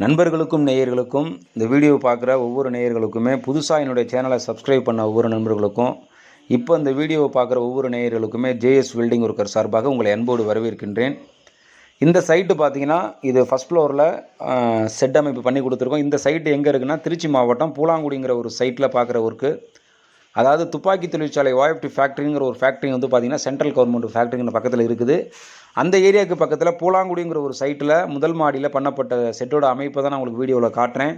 நண்பர்களுக்கும் நேயர்களுக்கும் இந்த வீடியோ பார்க்குற ஒவ்வொரு நேயர்களுக்குமே புதுசாக என்னுடைய சேனலை சப்ஸ்கிரைப் பண்ண ஒவ்வொரு நண்பர்களுக்கும் இப்போ இந்த வீடியோவை பார்க்குற ஒவ்வொரு நேயர்களுக்குமே ஜேஎஸ் வெல்டிங் ஒர்க்கர் சார்பாக உங்களை அன்போடு வரவேற்கின்றேன். இந்த சைட்டு பார்த்தீங்கன்னா இது ஃபஸ்ட் ஃப்ளோரில் செட் அமைப்பு பண்ணி கொடுத்துருக்கோம். இந்த சைட்டு எங்கே இருக்குன்னா திருச்சி மாவட்டம் பூலாங்குடிங்கிற ஒரு சைட்டில் பார்க்குற ஒர்க்கு அதாவது துப்பாக்கி தொழிற்சாலை ஓஎஃப்டி ஃபேக்ட்ரிங்கிற ஒரு ஃபேக்ட்ரி வந்து பார்த்திங்கன்னா சென்ட்ரல் கவர்மெண்ட் ஃபேக்ட்ரிங்கிற பக்கத்தில் இருக்குது. அந்த ஏரியாவுக்கு பக்கத்தில் பூலாங்குடிங்கிற ஒரு சைட்டில் முதல் மாடியில் பண்ணப்பட்ட செட்டோட அமைப்பை தான் நான் உங்களுக்கு வீடியோவில் காட்டுறேன்.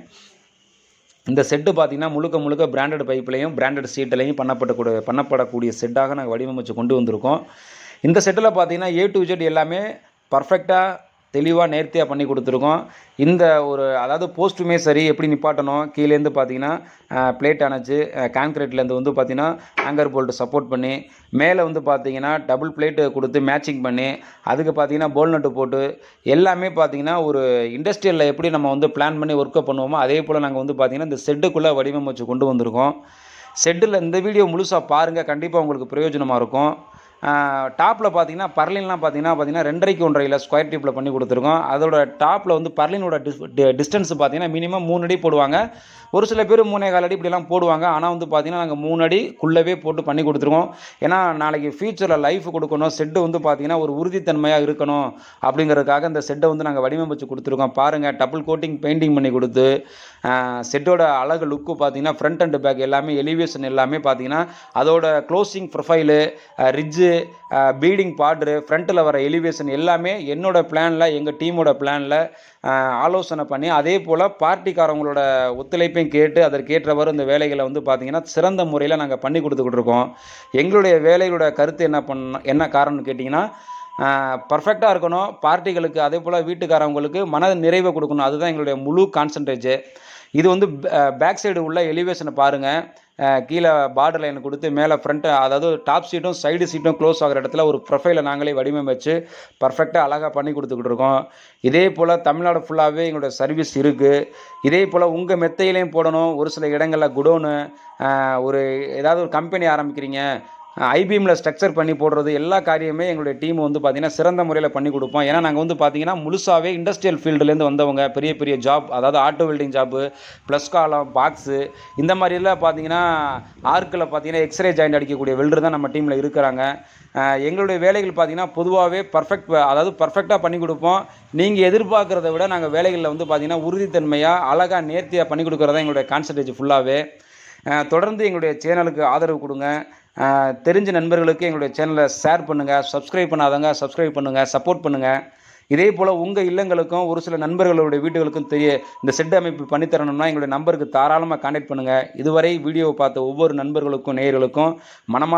இந்த செட்டு பார்த்திங்கன்னா முழுக்க முழுக்க பிராண்டட் பைப்லையும் பிராண்டட் சீட்டிலையும் பண்ணப்பட்ட பண்ணப்படக்கூடிய செட்டாக நாங்கள் வடிவமைச்சு கொண்டு வந்திருக்கோம். இந்த செட்டில் பார்த்தீங்கன்னா ஏ டு ஜெட் எல்லாமே பர்ஃபெக்டாக தெளிவாக நேர்த்தியாக பண்ணி கொடுத்துருக்கோம். இந்த ஒரு அதாவது போஸ்ட்டுமே சரி எப்படி நிப்பாட்டணும் கீழேருந்து பார்த்தீங்கன்னா பிளேட் அணைச்சு கான்க்ரீட்லேருந்து வந்து பார்த்தீங்கன்னா ஆங்கர் போல்ட்டு சப்போர்ட் பண்ணி மேலே வந்து பார்த்தீங்கன்னா டபுள் பிளேட்டு கொடுத்து மேட்சிங் பண்ணி அதுக்கு பார்த்தீங்கன்னா போல் நட்டு போட்டு எல்லாமே பார்த்தீங்கன்னா ஒரு இண்டஸ்ட்ரியலில் எப்படி நம்ம வந்து பிளான் பண்ணி ஒர்க்கப் பண்ணுவோமோ அதே போல் நாங்கள் வந்து பார்த்தீங்கன்னா இந்த செட்டுக்குள்ளே வடிவமைச்சு கொண்டு வந்திருக்கோம். செட்டில் இந்த வீடியோ முழுசாக பாருங்கள் கண்டிப்பாக உங்களுக்கு பிரயோஜனமாக இருக்கும். டாப்பில் பார்த்தீங்கன்னா பர்லின்லாம் பார்த்தீங்கன்னா பார்த்தீங்கன்னா ரெண்டரைக்கு ஒன்றரையில் ஸ்கொயர் டியூப்பில் பண்ணி கொடுத்துருக்கோம். அதோட டாப்பில் வந்து பர்லினோட டிஸ் டிஸ்டன்ஸ் பார்த்தீங்கன்னா மினிமம் மூணு அடி போடுவாங்க. ஒரு சில பேர் மூணே கால் அடி இப்படிலாம் போடுவாங்க. ஆனால் வந்து பார்த்தீங்கன்னா நாங்கள் மூணு அடிக்குள்ளவே போட்டு பண்ணி கொடுத்துருக்கோம். ஏன்னா நாளைக்கு ஃபியூச்சரில் லைஃப் கொடுக்கணும். செட்டு வந்து பார்த்தீங்கன்னா ஒரு உறுதித்தன்மையாக இருக்கணும். அப்படிங்கிறதுக்காக இந்த செட்டை வந்து நாங்கள் வடிவமைச்சு கொடுத்துருக்கோம். பாருங்கள் டபுள் கோட்டிங் பெயிண்டிங் பண்ணி கொடுத்து செட்டோட அழகு லுக்கு பார்த்தீங்கன்னா ஃப்ரண்ட் அண்ட் பேக் எல்லாமே எலிவேஷன் எல்லாமே பார்த்தீங்கன்னா அதோட க்ளோசிங் ப்ரொஃபைலு ரிட்ஜு பீடிங் பார்ட்ரு ஃப்ரண்ட்டில் வர எலிவேஷன் எல்லாமே என்னோட பிளானில் எங்கள் டீமோட பிளானில் ஆலோசனை பண்ணி அதே போல் பார்ட்டிக்காரவங்களோட ஒத்துழைப்பையும் கேட்டு அதற்கேற்றவாறு இந்த வேலைகளை வந்து பார்த்திங்கன்னா சிறந்த முறையில் நாங்கள் பண்ணி கொடுத்துக்கிட்டு இருக்கோம். எங்களுடைய வேலைகளோட கருத்து என்ன பண்ண என்ன காரணம்னு கேட்டிங்கன்னா பர்ஃபெக்டாக இருக்கணும். பார்ட்டிகளுக்கு அதே போல் வீட்டுக்காரவங்களுக்கு மன நிறைவை கொடுக்கணும். அதுதான் எங்களுடைய முழு கான்சன்ட்ரேஜு இது வந்து பேக் சைடு உள்ள எலிவேஷனை பாருங்கள் கீழே பார்டர் லைன் கொடுத்து மேலே ஃப்ரண்ட்டு அதாவது டாப் சீட்டும் சைடு சீட்டும் க்ளோஸ் ஆகிற இடத்துல ஒரு ப்ரொஃபைலை நாங்களே வடிவமைச்சு பர்ஃபெக்டாக அழகாக பண்ணி கொடுத்துக்கிட்டு இருக்கோம். இதே போல் தமிழ்நாடு ஃபுல்லாகவே எங்களோட சர்வீஸ் இருக்குது இதே போல் உங்கள் மெத்தையிலையும் போடணும். ஒரு சில இடங்களில் குடோனு ஒரு ஏதாவது ஒரு கம்பெனி ஆரம்பிக்கிறீங்க. ஐபிஎம்மில் ஸ்ட்ரக்சர் பண்ணி போடுறது எல்லா காரியமே எங்களுடைய டீம் வந்து பார்த்திங்கன்னா சிறந்த முறையில் பண்ணி கொடுப்போம். ஏன்னா நாங்கள் வந்து பார்த்திங்கன்னா முழுசாகவே இண்டஸ்ட்ரியல் ஃபீல்டுலேருந்து வந்தவங்க பெரிய பெரிய ஜாப் அதாவது auto welding job plus column box இந்த மாதிரிலாம் பார்த்தீங்கன்னா ஆர்க்கில் பார்த்தீங்கன்னா எக்ஸ்ரே ஜாயிண்ட் அடிக்கக்கூடிய வெல்டர் தான் நம்ம டீமில் இருக்கிறாங்க. எங்களுடைய வேலைகள் பார்த்திங்கன்னா பொதுவாகவே பர்ஃபெக்ட் அதாவது பர்ஃபெக்டாக பண்ணி கொடுப்போம். நீங்கள் எதிர்பார்க்குறத விட நாங்கள் வேலைகளில் வந்து பார்த்திங்கன்னா உறுதித்தன்மையாக அழகாக நேர்த்தியாக பண்ணி கொடுக்குறதா எங்களுடைய கான்சன்ட்ரேஜ் ஃபுல்லாகவே தொடர்ந்து எங்களுடைய சேனலுக்கு ஆதரவு கொடுங்க. தெரிஞ்ச நண்பர்களுக்கு எங்களுடைய சேனலை ஷேர் பண்ணுங்கள் சப்ஸ்கிரைப் பண்ணாதவங்க சப்ஸ்கிரைப் பண்ணுங்கள் சப்போர்ட் பண்ணுங்கள் இதே போல் உங்கள் இல்லங்களுக்கும் ஒரு சில நண்பர்களுடைய வீடுகளுக்கும் தெரிய இந்த செட் அமைப்பு பண்ணித்தரணும்னா எங்களுடைய நம்பருக்கு தாராளமாக கான்டாக்ட் பண்ணுங்கள் இதுவரை வீடியோவை பார்த்த ஒவ்வொரு நண்பர்களுக்கும் நேயர்களுக்கும் மனமான